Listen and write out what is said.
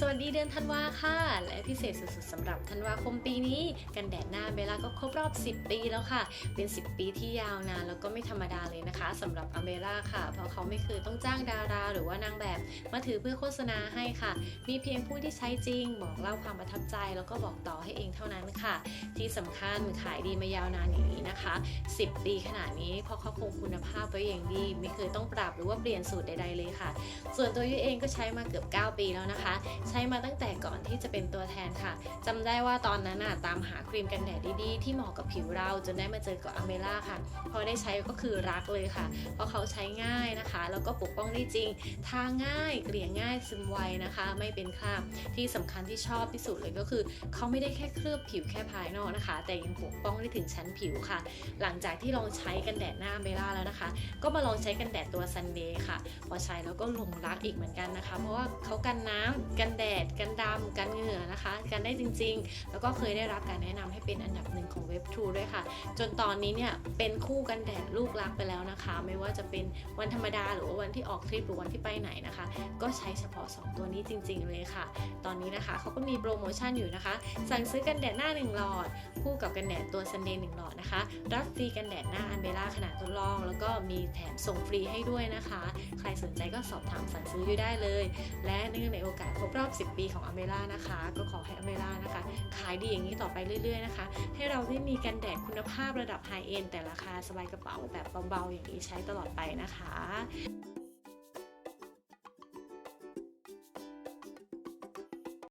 สวัสดีเดือนธันวาค่ะ และพิเศษสุดๆสำหรับธันวาคมปีนี้ กันแดดหน้าเบลล่าก็ครบรอบ 10 ปีแล้วค่ะ เป็น 10 ปีที่ยาวนานแล้วก็ไม่ธรรมดาเลยนะคะสำหรับอเมล่าค่ะ เพราะเขาไม่เคยต้องจ้างดารา หรือว่านางแบบมาถือเพื่อโฆษณาให้ค่ะ มีเพียงผู้ที่ใช้จริง บอกเล่าความประทับใจ แล้วก็บอกต่อให้เองเท่านั้นค่ะ ที่สำคัญขายดีมายาวนานอย่างนี้นะคะ 10 ปีขนาดนี้เพราะเขาคงคุณภาพไว้อย่างดี ไม่เคยต้องปรับหรือว่าเปลี่ยนสูตรใดๆเลยค่ะ ส่วนตัวยุ้ยเองก็ใช้มาเกือบ 9 ปีแล้วนะคะใช้มาตั้งแต่ก่อนที่จะเป็นตัวแทนค่ะจำได้ว่าตอนนั้นน่ะตามหาครีมกันแดดดีๆ ที่เหมาะกับผิวเราจนได้มาเจอกับอเมล่าค่ะ พอได้ใช้ก็คือรักเลยค่ะ เพราะเขาใช้ง่ายนะคะ แล้วก็ปกป้องได้จริง ทาง่าย เกลี่ยง่าย ซึมไวนะคะ ไม่เป็นคราบ ที่สำคัญที่ชอบที่สุดเลยก็คือ เขาไม่ได้แค่เคลือบผิวแค่ภายนอกนะคะ แต่ยังปกป้องได้ถึงชั้นผิวค่ะ หลังจากที่ลองใช้กันแดดหน้าเบล่าแล้วนะคะ ก็มาลองใช้กันแดดตัวซันเดย์ค่ะ พอใช้แล้วก็หลงรักอีกเหมือนกันนะคะ เพราะว่าเขากันน้ำกันันแดด กันดำกันเหงื่อนะคะ กันได้จริง ๆ แล้วก็เคยได้รับการแนะนำให้เป็นอันดับหนึ่งของเว็บทูด้วยค่ะ จนตอนนี้เนี่ยเป็นคู่กันแดดลูกรักไปแล้วนะคะ ไม่ว่าจะเป็นวันธรรมดาหรือว่าวันที่ออกทริปหรือวันที่ไปไหนนะคะ ก็ใช้เฉพาะ 2 ตัวนี้จริง ๆ เลยค่ะ ตอนนี้นะคะเขาก็มีโปรโมชั่นอยู่นะคะ สั่งซื้อกันแดดหน้า 1 หลอด คู่กับกันแดดตัวซันเดย์1หลอดนะคะ รับฟรีกันแดดหน้าอันเบล่าขนาดทดลอง แล้วก็มีแถมส่งฟรีให้ด้วยนะคะ ใครสนใจก็สอบถามสั่งซื้ออยู่ได้เลย และเนื่องในโอกาสครบรอบอบ 10 ปีของอเมล่านะคะ ก็ขอให้อเมล่านะคะ ขายดีอย่างนี้ต่อไปเรื่อยๆนะคะ ให้เราได้มีกันแดดคุณภาพระดับไฮเอ็นแต่ราคาสบายกระเป๋าแบบเบาๆอย่างนี้ใช้ตลอดไปนะคะ